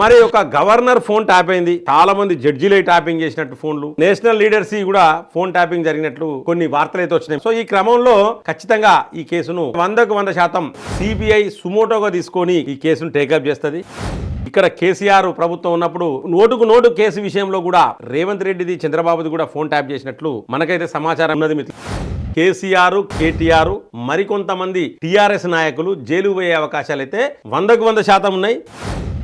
మరి ఒక governor phone tap అయింది. చాలా మంది జడ్జిలే ట్యాపింగ్ చేసినట్టు ఫోన్లు. నేషనల్ లీడర్స్ కూడా ఫోన్ ట్యాపింగ్ జరిగినట్లు కొన్ని వార్తలు అయితే వచ్చినాయి. సో ఈ క్రమంలో ఖచ్చితంగా ఈ కేసును వందకు వంద శాతం సిబిఐ సుమోటోగా తీసుకొని ఈ కేసును టేకప్ చేస్తుంది. ఇక్కడ కేసీఆర్ ప్రభుత్వం ఉన్నప్పుడు నోటుకు నోటు కేసు విషయంలో కూడా రేవంత్ రెడ్డిది చంద్రబాబుది కూడా ఫోన్ ట్యాప్ చేసినట్లు మనకైతే సమాచారం ఉన్నది మిత్రులు కేసీఆర్ కేటీఆర్ మరికొంతమంది టీఆర్ఎస్ నాయకులు జైలు పోయే అవకాశాలు అయితే వందకు వంద శాతం ఉన్నాయి.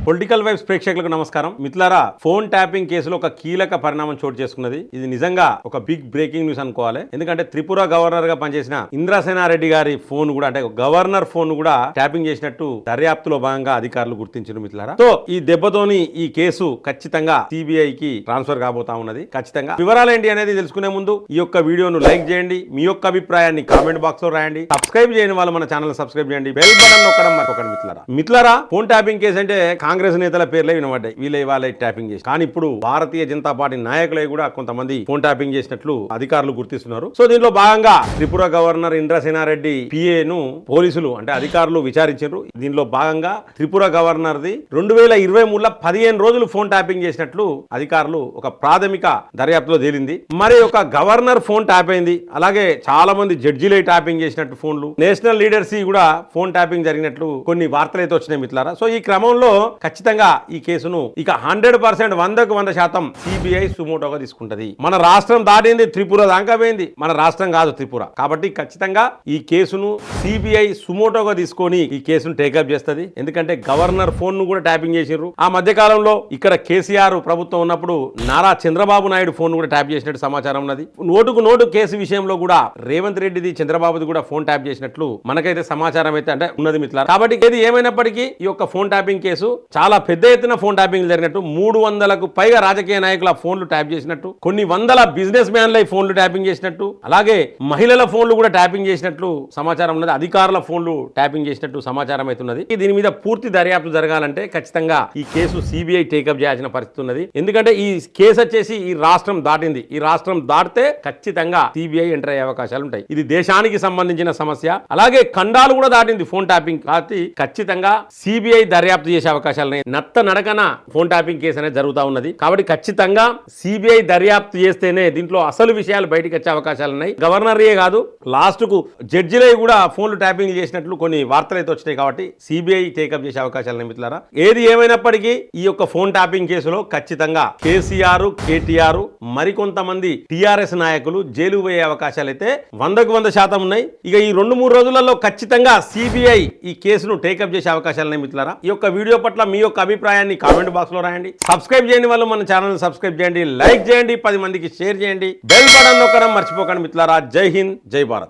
పొలిటికల్ వైబ్స్ ప్రేక్షకులకు నమస్కారం. మిత్రులారా ఫోన్ ట్యాపింగ్ కేసులో ఒక కీలక పరిణామం చోటు చేసుకున్నది. ఇది నిజంగా ఒక బిగ్ బ్రేకింగ్ న్యూస్ అనుకోవాలి. ఎందుకంటే త్రిపుర గవర్నర్గా పనిచేసిన ఇంద్రసేనారెడ్డి గారి ఫోన్ కూడా అంటే గవర్నర్ ఫోన్ కూడా ట్యాపింగ్ చేసినట్టు దర్యాప్తులో భాగంగా అధికారులు గుర్తించారు మిత్రులారా. సో ఈ దెబ్బతోని ఈ కేసు ఖచ్చితంగా సిబిఐ కి ట్రాన్స్ఫర్ కాబోతా ఉన్నది. ఖచ్చితంగా. వివరాలు ఏంటి అనేది తెలుసుకునే ముందు ఈ యొక్క వీడియోను లైక్ చేయండి. మీ యొక్క అభిప్రాయాన్ని కామెంట్ బాక్స్లో రాయండి. సబ్స్క్రైబ్ చేయని వాళ్ళు మన ఛానల్ సబ్స్క్రైబ్ చేయండి. బెల్ బటన్ నొక్కడం మరొకటి మిత్రులారా. మిత్రులారా ఫోన్ ట్యాపింగ్ కేసు అంటే కాంగ్రెస్ నేతల పేర్లే వినబడ్డాయి. వీళ్ళే వాళ్ళే ట్యాపింగ్ చేసి. కానీ ఇప్పుడు భారతీయ జనతా పార్టీ నాయకులే కూడా కొంతమంది ఫోన్ ట్యాపింగ్ చేసినట్లు అధికారులు గుర్తిస్తున్నారు. సో దీనిలో భాగంగా త్రిపుర గవర్నర్ ఇంద్రసేనారెడ్డి పిఏను పోలీసులు అంటే అధికారులు విచారించారు. దీనిలో భాగంగా త్రిపుర గవర్నర్ది రెండు వేల ఇరవై మూడులో పదిహేను రోజులు ఫోన్ ట్యాపింగ్ చేసినట్లు అధికారులు ఒక ప్రాథమిక దర్యాప్తులో తేలింది. మరి ఒక గవర్నర్ ఫోన్ ట్యాప్ అయింది. అలాగే చాలా మంది జడ్జిలే ట్యాపింగ్ చేసినట్టు ఫోన్లు. నేషనల్ లీడర్స్ కూడా ఫోన్ ట్యాపింగ్ జరిగినట్లు కొన్ని వార్తలు అయితే వచ్చినాయి మిత్రులారా. సో ఈ క్రమంలో ఖచ్చితంగా ఈ కేసును ఇక హండ్రెడ్ పర్సెంట్ వందకు వంద శాతం సిబిఐ సుమోటోగా తీసుకుంటది. మన రాష్ట్రం దాటింది త్రిపుర దాకా పోయింది. మన రాష్ట్రం కాదు త్రిపుర. కాబట్టి ఖచ్చితంగా ఈ కేసును సిబిఐ సుమోటోగా తీసుకొని ఈ కేసును టేకప్ చేస్తుంది. ఎందుకంటే గవర్నర్ ఫోన్ను కూడా ట్యాపింగ్ చేసిర్రు. ఆ మధ్య కాలంలో ఇక్కడ కేసీఆర్ ప్రభుత్వం ఉన్నప్పుడు నారా చంద్రబాబు నాయుడు ఫోన్ కూడా ట్యాప్ చేసినట్టు సమాచారం ఉన్నది. నోటుకు నోటు కేసు విషయంలో కూడా రేవంత్ రెడ్డిది చంద్రబాబుది కూడా ఫోన్ ట్యాప్ చేసినట్లు మనకైతే సమాచారం అయితే అంటే ఉన్నది మిత్రులారా. కాబట్టి ఏది ఏమైనప్పటికీ ఈ యొక్క ఫోన్ ట్యాపింగ్ కేసు చాలా పెద్ద ఎత్తున ఫోన్ ట్యాపింగ్లు జరిగినట్టు మూడు వందలకు పైగా రాజకీయ నాయకుల ఫోన్లు ట్యాప్ చేసినట్టు కొన్ని వందల బిజినెస్ మ్యాన్ల ఫోన్లు ట్యాపింగ్ చేసినట్టు అలాగే మహిళల ఫోన్లు కూడా ట్యాపింగ్ చేసినట్లు సమాచారం ఉన్నది అధికారుల ఫోన్లు ట్యాపింగ్ చేసినట్టు సమాచారం అవుతున్నది దీని మీద పూర్తి దర్యాప్తు జరగాలంటే ఖచ్చితంగా ఈ కేసు సిబిఐ టేకప్ చేయాల్సిన పరిస్థితి ఉన్నది. ఎందుకంటే ఈ కేసు వచ్చేసి ఈ రాష్ట్రం దాటింది. ఈ రాష్ట్రం దాటితే ఖచ్చితంగా సిబిఐ ఎంటర్ అయ్యే అవకాశాలు ఉంటాయి. ఇది దేశానికి సంబంధించిన సమస్య. అలాగే ఖండాలు కూడా దాటింది ఫోన్ ట్యాపింగ్. కాబట్టి ఖచ్చితంగా సిబిఐ దర్యాప్తు చేసే అవకాశం ఉన్నాయి నత్త నడకన ఫోన్ ట్యాపింగ్ కేసు అనేది జరుగుతూ ఉన్నది. కాబట్టి ఖచ్చితంగా సిబిఐ దర్యాప్తు చేస్తేనే దీంట్లో అసలు విషయాలు బయటకు వచ్చే అవకాశాలు ఉన్నాయి. గవర్నరే కాదు లాస్ట్కు జడ్జిలే కూడా ఫోన్లు ట్యాపింగ్ చేసినట్లు కొన్ని వార్తలు అయితే వచ్చినాయి కాబట్టి సిబిఐ టేకప్ చేసే అవకాశాలు నిమిత్తారా ఏది ఏమైనప్పటికీ ఈ యొక్క ఫోన్ ట్యాపింగ్ కేసులో ఖచ్చితంగా కేసీఆర్ కేటీఆర్ మరికొంతమంది టీఆర్ఎస్ నాయకులు జైలు పోయే అవకాశాలు అయితే వందకు వంద శాతం ఉన్నాయి. ఇక ఈ రెండు మూడు రోజులలో ఖచ్చితంగా సిబిఐ ఈ కేసును టేకప్ చేసే అవకాశాలు ఉన్నాయి ఈ యొక్క వీడియో పట్ల మీ యొక్క అభిప్రాయాన్ని కామెంట్ బాక్స్లో రాయండి. సబ్స్క్రైబ్ చేయని వాళ్ళు మన ఛానల్ సబ్స్క్రైబ్ చేయండి. లైక్ చేయండి. పది మందికి షేర్ చేయండి. బెల్ బటన్ నొక్కడం మర్చిపోకండి మిత్రులారా. జై హింద్ జై భారత్.